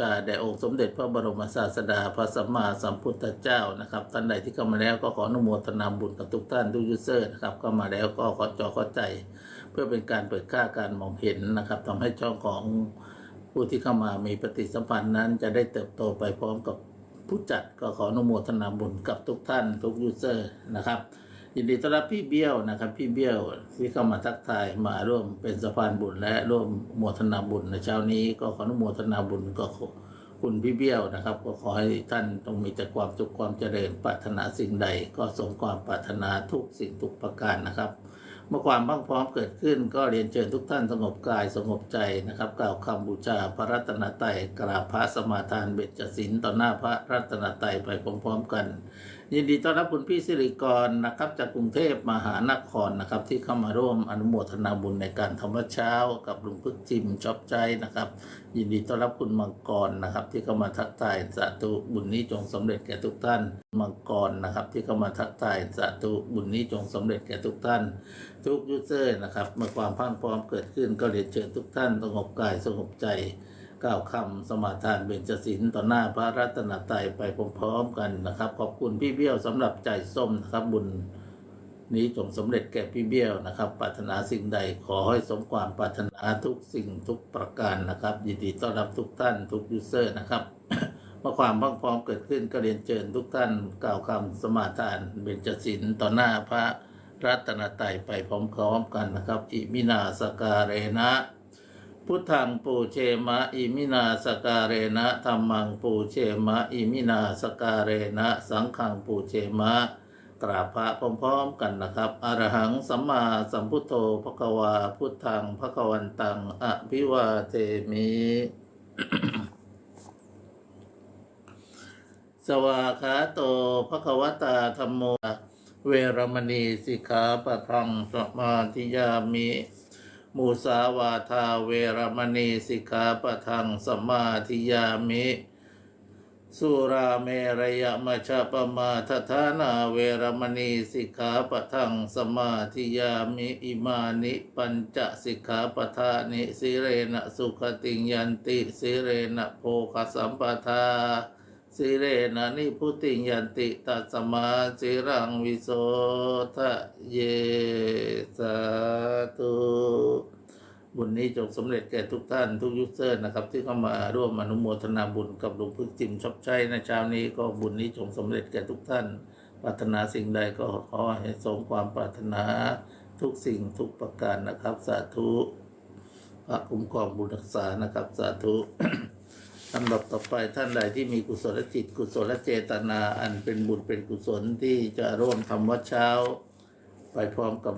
ชาแด่องค์สมเด็จพระบรมศาสดาพระสัมมาสัมพุทธเจ้านะครับท่านใดที่เข้ามาแล้วก็ขออนุโมทนาบุญกับทุกท่านทุกยูเซอร์นะครับเข้ามาแล้วก็ขอจอเข้าใจ เพื่อเป็นการเปิดค่าการมองเห็นนะครับทำให้ช่องของผู้ที่เข้ามามีปฏิสัมพันธ์นั้น จะได้เติบโตไปพร้อมกับผู้จัดก็ขออนุโมทนาบุญกับทุกท่านทุกยูเซอร์นะครับ ยินดีต้อนรับพี่เบี้ยวนะครับ พี่เบี้ยวที่เข้ามาทักทายมาร่วมเป็นสะพานบุญและร่วมโมทนาบุญในเช้านี้ก็ขออนุโมทนาบุญก็คุณพี่เบี้ยวนะครับ ก็ขอให้ท่านต้องมีแต่ความสุขความเจริญปรารถนาสิ่งใด ก็สมความปรารถนาทุกสิ่งทุกประการนะครับ เมื่อความบ้างพร้อมเกิดขึ้น ก็เรียนเชิญทุกท่านสงบกายสงบใจนะครับ กล่าวคำบูชาพระรัตนตรัยกราบพระสมาทานเบ็จจศิลต่อหน้าพระรัตนตรัยไปพร้อมๆกันยินดีต้อนรับคุณพี่สิริกรนะครับ จากกรุงเทพมหานครนะครับ ที่เข้ามาร่วมอนุโมทนาบุญในการทำวัดเช้า กับลุงพึกจิมชอบใจนะครับ ยินดีต้อนรับคุณมังกรนะครับ ที่เข้ามาทักทายสาธุบุญนี้จงสำเร็จแก่ทุกท่านมังกรนะครับ ที่เข้ามาทักทายสาธุบุญนี้จงสำเร็จแก่ทุกท่าน ทุกยูเซอร์นะครับเมื่อความพังพร้อมเกิดขึ้นก็เรียนเชิญทุกท่านสงบกายสงบใจ กล่าวคำสมาทานเบญจศีลต่อหน้าพระรัตนตรัยไปพร้อมๆกันนะครับ ขอบคุณพี่เบี้ยวสำหรับใจส้มนะครับบุญนี้จงสำเร็จแก่พี่เบี้ยวนะครับ ปรารถนาสิ่งใดขอให้สมความปรารถนาทุกสิ่งทุกประการนะครับ ยินดีต้อนรับทุกท่านทุกยูเซอร์นะครับเมื่อความพรังพร้อมเกิดขึ้นก็เรียนเชิญทุกท่านกล่าวคำสมาทานเบญจศีลต่อหน้าพระรัตนตรัยไปพร้อมๆกันนะครับ อิมินาสการเรนะ พุทธังปูเชมะอิมินาสการเรนะธรรมังปูเชมะอิมินาสการเรนะ สังฆังปูเชมะ กราบพระพร้อมๆกันนะครับ อรหังสัมมาสัมพุทโธภควาพุทธังภควันตังอภิวาเทมิสวาขาโตภควตาธรรมโม เวรมณีสิกขาปะทังสมาธิยามิ มุสาวาทาเวรมณีสิกขาปะทังสมาธิยามิสุราเมรยมชฌปมาทฐานาเวรมณีสิกขาปะทังสมาธิยามิอิมานิปัญจสิกขาปทานิสิเรนะสุขติงยันติสิเรนะโภคสัมปทาสิเรนะนิพุติงยันติตัสมาสิรังวิโสทะเยสาธุ บุญนี้จงสำเร็จแก่ทุกท่านทุกยูเซอร์นะครับ ที่เข้ามาร่วมอนุโมทนาบุญกับหลวงพึ่งจิมชอบใจในเช้านี้ก็บุญนี้จงสำเร็จแก่ทุกท่าน ปรารถนาสิ่งใดก็ขอให้สมความปรารถนาทุกสิ่งทุกประการนะครับ สาธุพระคุ้มครองบุญรักษานะครับ สาธุลำดับต่อไปท่านใดที่มีกุศลจิต กุศลเจตนาอันเป็นบุญเป็นกุศลที่จะร่วมทำวัดเช้า ไปพร้อมกับ